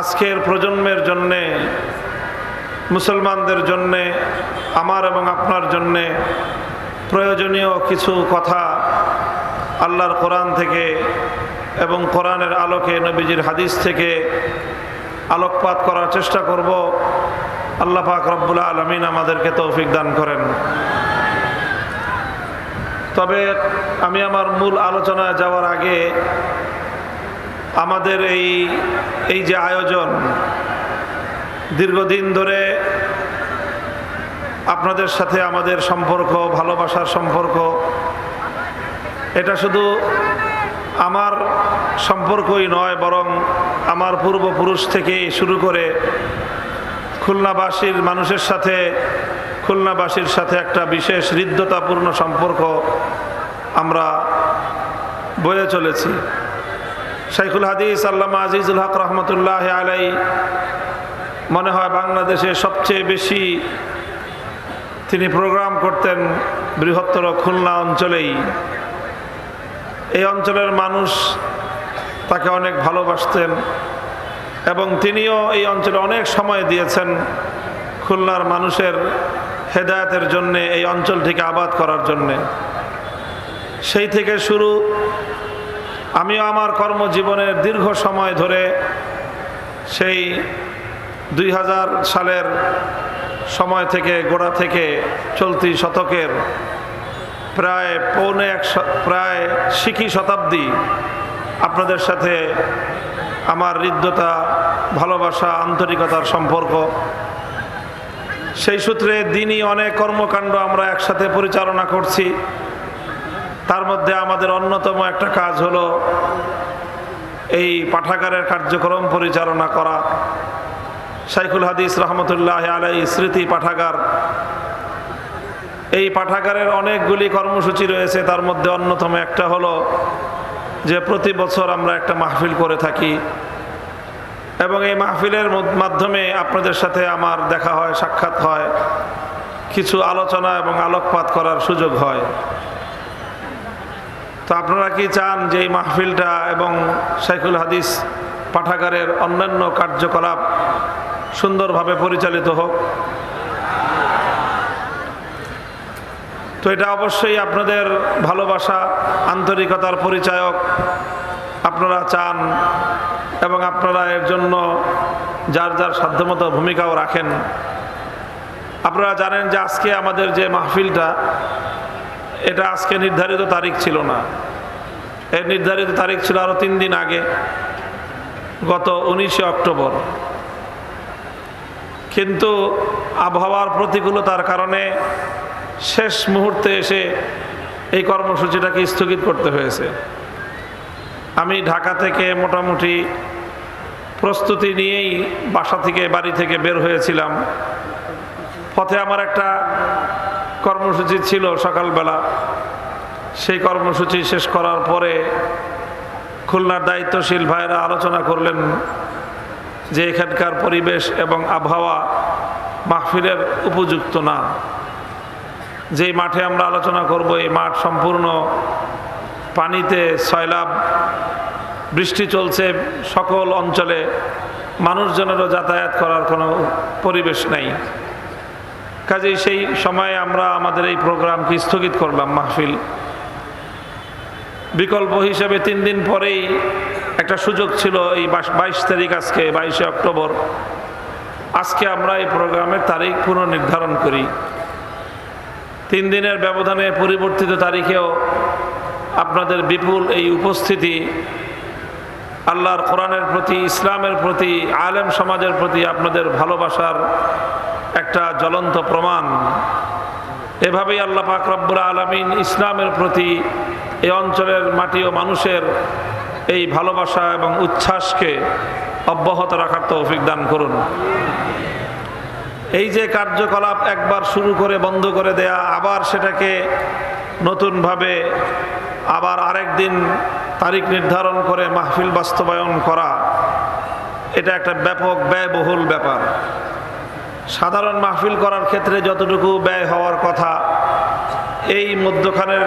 আজকের প্রজন্মের জন্যে, মুসলমানদের জন্যে, আমার এবং আপনার জন্যে প্রয়োজনীয় কিছু কথা আল্লাহর কোরআন থেকে এবং কোরআনের আলোকে নবীজির হাদিস থেকে আলোকপাত করার চেষ্টা করব। আল্লাহ পাক রব্বুল আলমিন আমাদেরকে তৌফিক দান করেন। তবে আমি আমার মূল আলোচনায় যাওয়ার আগে আমাদের এই এই যে আয়োজন দীর্ঘদিন ধরে আপনাদের সাথে আমাদের সম্পর্ক, ভালোবাসার সম্পর্ক, এটা শুধু আমার সম্পর্কই নয়, বরং আমার পূর্বপুরুষ থেকে শুরু করে খুলনাবাসীর মানুষের সাথে, খুলনাবাসীর সাথে একটা বিশেষ হৃদ্যতাপূর্ণ সম্পর্ক আমরা বয়ে চলেছি। শাইখুল হাদিস আল্লামা আজিজুল হক রহমতুল্লাহ আলাই মনে হয় বাংলাদেশে সবচেয়ে বেশি তিনি প্রোগ্রাম করতেন বৃহত্তর খুলনা অঞ্চলেই। এই অঞ্চলের মানুষ তাকে অনেক ভালোবাসতেন এবং তিনিও এই অঞ্চলে অনেক সময় দিয়েছেন খুলনার মানুষের হেদায়তের জন্যে এই অঞ্চলটিকে আবাদ করার জন্যে। সেই থেকে শুরু আমিও আমার কর্মজীবনের দীর্ঘ সময় ধরে সেই দুই হাজার সালের সময় থেকে, গোড়া থেকে চলতি শতকের প্রায় পৌনে এক প্রায় শিখি শতাব্দী আপনাদের সাথে আমার হৃদ্যতা, ভালোবাসা, আন্তরিকতার সম্পর্ক। সেই সূত্রে দিনই অনেক কর্মকাণ্ড আমরা একসাথে পরিচালনা করছি। তার মধ্যে আমাদের অন্যতম একটা কাজ হলো এই পাঠাগারের কার্যক্রম পরিচালনা করা। শাইখুল হাদিস রহমতুল্লাহ আলাই স্মৃতি পাঠাগার। এই পাঠাগারের অনেকগুলি কর্মসূচি রয়েছে, তার মধ্যে অন্যতম একটা হলো যে প্রতি বছর আমরা একটা মাহফিল করে থাকি। এবং এই মাহফিলের মাধ্যমে আপনাদের সাথে আমার দেখা হয়, সাক্ষাৎ হয়, কিছু আলোচনা এবং আলোকপাত করার সুযোগ হয়। তো আপনারা কি চান যে এই মাহফিলটা এবং শাইখুল হাদিস পাঠাগারের অন্যান্য কার্যকলাপ সুন্দরভাবে পরিচালিত হোক? তো এটা অবশ্যই আপনাদের ভালোবাসা, আন্তরিকতার পরিচায়ক আপনারা চান এবং আপনারা এর জন্য যার যার সাধ্যমতো ভূমিকাও রাখেন। আপনারা জানেন যে আজকে আমাদের যে মাহফিলটা এটা আজকে নির্ধারিত তারিখ ছিল না। এর নির্ধারিত তারিখ ছিল আরও তিন দিন আগে, গত উনিশে অক্টোবর। কিন্তু আবহাওয়ার প্রতিকূলতার কারণে শেষ মুহূর্তে এসে এই কর্মসূচিটাকে স্থগিত করতে হয়েছে। আমি ঢাকা থেকে মোটামুটি প্রস্তুতি নিয়েই বাসা থেকে বাড়ি থেকে বের হয়েছিলাম। পথে আমার একটা কর্মসূচি ছিল সকালবেলা। সেই কর্মসূচি শেষ করার পরে খুলনার দায়িত্বশীল ভাইরা আলোচনা করলেন যে এখানকার পরিবেশ এবং আবহাওয়া মাহফিলের উপযুক্ত না। যেই মাঠে আমরা আলোচনা করব, এই মাঠ সম্পূর্ণ পানিতে সয়লাভ বৃষ্টি চলছে সকল অঞ্চলে। মানুষজনেরও যাতায়াত করার কোনো পরিবেশ নেই। কাজেই সেই সময়ে আমরা আমাদের এই প্রোগ্রামকে স্থগিত করলাম মাহফিল। বিকল্প হিসেবে তিন দিন পরেই একটা সুযোগ ছিল এই বাইশ তারিখ আজকে, বাইশে অক্টোবর। আজকে আমরা এই প্রোগ্রামের তারিখ পুনর্নির্ধারণ করি। তিন দিনের ব্যবধানে পরিবর্তিত তারিখেও আপনাদের বিপুল এই উপস্থিতি, আল্লাহর কোরআনের প্রতি, ইসলামের প্রতি, আলেম সমাজের প্রতি আপনাদের ভালোবাসার একটা জ্বলন্ত প্রমাণ। এভাবেই আল্লাহ পাক রব্বুল আলমিন ইসলামের প্রতি এই অঞ্চলের মাটি ও মানুষের এই ভালোবাসা এবং উচ্ছ্বাসকে অব্যাহত রাখার তৌফিক দান করুন। এই যে কার্যকলাপ একবার শুরু করে বন্ধ করে দেয়া, আবার সেটাকে নতুনভাবে আবার আরেক দিন তারিখ নির্ধারণ করে মাহফিল বাস্তবায়ন করা, এটা একটা ব্যাপক, ব্যয়বহুল ব্যাপার। সাধারণ মাহফিল করার ক্ষেত্রে যতটুকু ব্যয় হওয়ার কথা, এই মধ্যখানের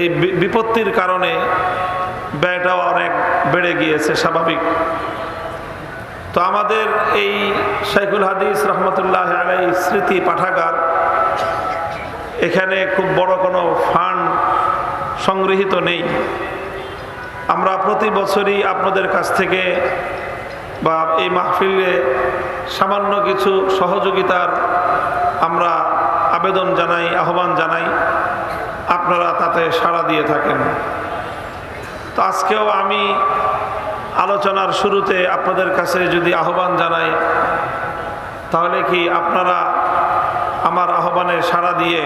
এই বিপত্তির কারণে ব্যয়টাও অনেক বেড়ে গিয়েছে, স্বাভাবিক। তো আমাদের এই শাইখুল হাদিস রহমতুল্লাহ আলাই স্মৃতি পাঠাগার এখানে খুব বড় কোনো ফান্ড সংগৃহীত নেই। আমরা প্রতি বছরই আপনাদের কাছ থেকে বা এই মাহফিলে সামান্য কিছু সহযোগিতার আমরা আবেদন জানাই, আহ্বান জানাই। আপনারা তাতে সাড়া দিয়ে থাকেন। তো আজকেও আমি আলোচনার শুরুতে আপনাদের কাছে যদি আহ্বান জানাই, তাহলে কি আপনারা আমার আহ্বানে সাড়া দিয়ে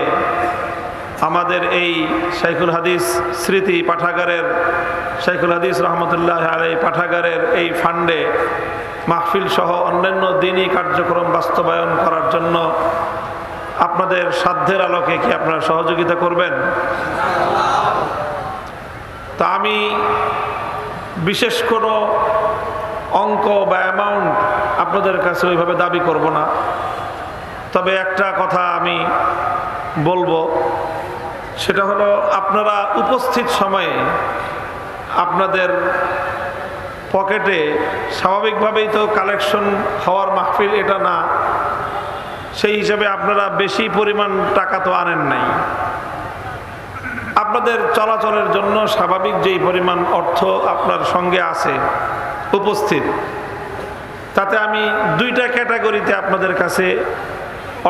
আমাদের এই শাইখুল হাদিস স্মৃতি পাঠাগারের, শাইখুল হাদিস রহমতুল্লাহ আলাই পাঠাগারের এই ফান্ডে মাহফিল সহ অন্যান্য দিনই কার্যক্রম বাস্তবায়ন করার জন্য আপনাদের সাধ্যের আলোকে কি আপনারা সহযোগিতা করবেন? তা আমি বিশেষ কোনো অঙ্ক বা অ্যামাউন্ট আপনাদের কাছে ওইভাবে দাবি করব না। তবে একটা কথা আমি বলব, সেটা হলো আপনারা উপস্থিত সময়ে আপনাদের পকেটে স্বাভাবিকভাবেই তো কালেকশন হওয়ার মাহফিল এটা না। সেই হিসাবে আপনারা বেশি পরিমাণ টাকা তো আনেন নাই। আপনাদের চলাচলের জন্য স্বাভাবিক যেই পরিমাণ অর্থ আপনার সঙ্গে আছে, উপস্থিত, তাতে আমি দুইটা ক্যাটাগরিতে আপনাদের কাছে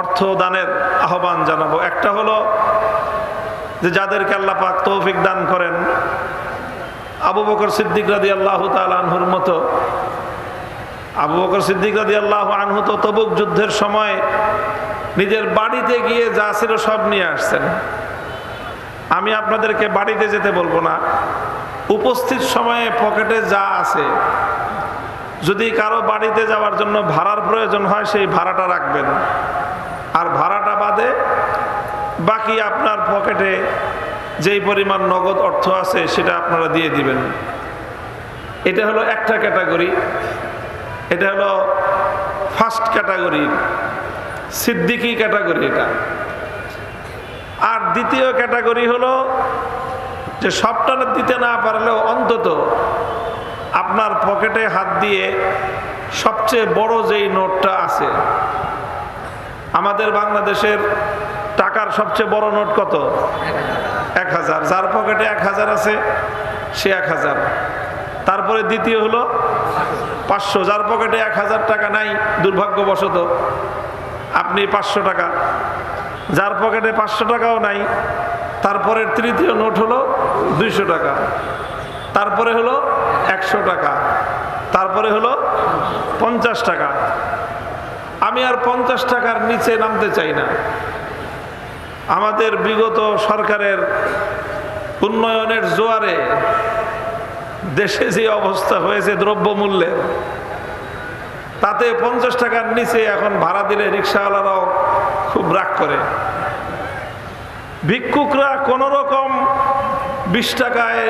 অর্থ দানের আহ্বান জানাব। একটা হলো যে যাদেরকে আল্লাহ পাক তৌফিক দান করেন আবু বকর সিদ্দিক রাদি আল্লাহ আনহুর মতো। আবু বকর সিদ্দিক রাদি আল্লাহ আনহু তো তবুক যুদ্ধের সময় নিজের বাড়িতে গিয়ে যা ছিল সব নিয়ে আসছেন। আমি আপনাদেরকে বাড়িতে যেতে বলব না। উপস্থিত সময়ে পকেটে যা আছে, যদি কারও বাড়িতে যাওয়ার জন্য ভাড়ার প্রয়োজন হয়, সেই ভাড়াটা রাখবেন। আর ভাড়াটা বাদে বাকি আপনার পকেটে যেই পরিমাণ নগদ অর্থ আছে সেটা আপনারা দিয়ে দিবেন। এটা হলো একটা ক্যাটাগরি। এটা হলো ফার্স্ট ক্যাটাগরি। সিদ্দিকি ক্যাটাগরি এটা। আর দ্বিতীয় ক্যাটাগরি হলো যে সবটা দিতে না পারলেও অন্তত আপনার পকেটে হাত দিয়ে সবচেয়ে বড় যেই নোটটা আছে, আমাদের বাংলাদেশের টাকার সবচেয়ে বড় নোট কত? এক হাজার। যার পকেটে এক হাজার আছে, সে এক হাজার। তারপরে দ্বিতীয় হলো পাঁচশো। যার পকেটে এক হাজার টাকা নাই, দুর্ভাগ্যবশত আপনি পাঁচশো টাকা। যার পকেটে পাঁচশো টাকাও নাই, তারপরের তৃতীয় নোট হলো দুইশো টাকা। তারপরে হলো একশো টাকা। তারপরে হলো পঞ্চাশ টাকা। আমি আর পঞ্চাশ টাকার নিচে নামতে চাই না। আমাদের বিগত সরকারের উন্নয়নের জোয়ারে দেশে যে অবস্থা হয়েছে দ্রব্যমূল্যের, তাতে পঞ্চাশ টাকার নিচে এখন ভাড়া দিলে রিক্সাওয়ালারাও খুব রাগ করে। ভিক্ষুকরা কোনো রকম বিশ টাকায়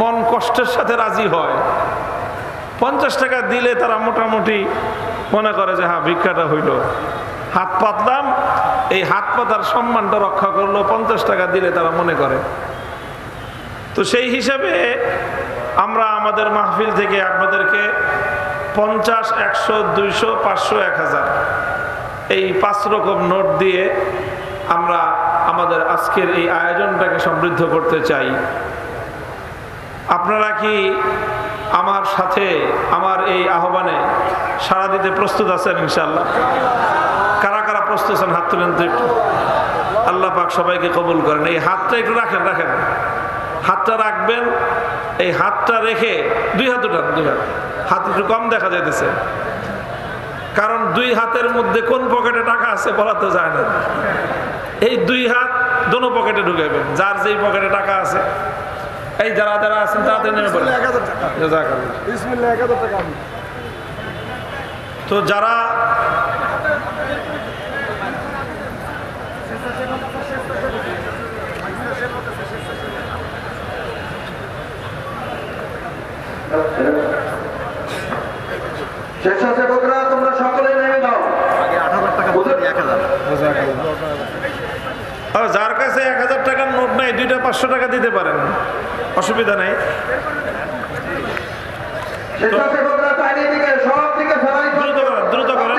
মন কষ্টের সাথে রাজি হয়। পঞ্চাশ টাকা দিলে তারা মোটামুটি মনে করে যে হ্যাঁ ভিক্ষাটা হইল। হাত পাতলাম, এই হাত পাতার সম্মানটা রক্ষা করল, পঞ্চাশ টাকা দিলে তারা মনে করে। তো সেই হিসাবে আমরা আমাদের মাহফিল থেকে আপনাদেরকে পঞ্চাশ, একশো, দুইশো, পাঁচশো, এক হাজার এই পাঁচ রকম নোট দিয়ে আমরা আমাদের আজকের এই আয়োজনটাকে সমৃদ্ধ করতে চাই। আপনারা কি আমার সাথে, আমার এই আহ্বানে সাড়া দিতে প্রস্তুত আছেন ইনশাল্লাহ আছেন হাত তুলেন তো একটু। আল্লাহ পাক সবাইকে কবুল করেন। এই হাতটা একটু রাখেন রাখেন। হাতটা রাখবেন এই হাতটা রেখে দুই হাত উঠান দুই হাত। হাত একটু কম দেখা যাইতেছে। কারণ দুই হাতের মধ্যে কোন পকেটে টাকা আছে বলা তো যায় না। এই দুই হাত দোনো পকেটে ঢুকাইবেন যার যেই পকেটে টাকা আছে। এই যারা যারা আছেন তাড়াতাড়ি নেমে পড়েন। তো হাজার স্বেচ্ছাসেবকরা তোমরা সকলে নেমে দাও যার কাছে এক হাজার টাকার নোট নাই দুইটা পাঁচশো টাকা দিতে পারেন। অসুবিধা নাই। দ্রুত করেন দ্রুত করেন।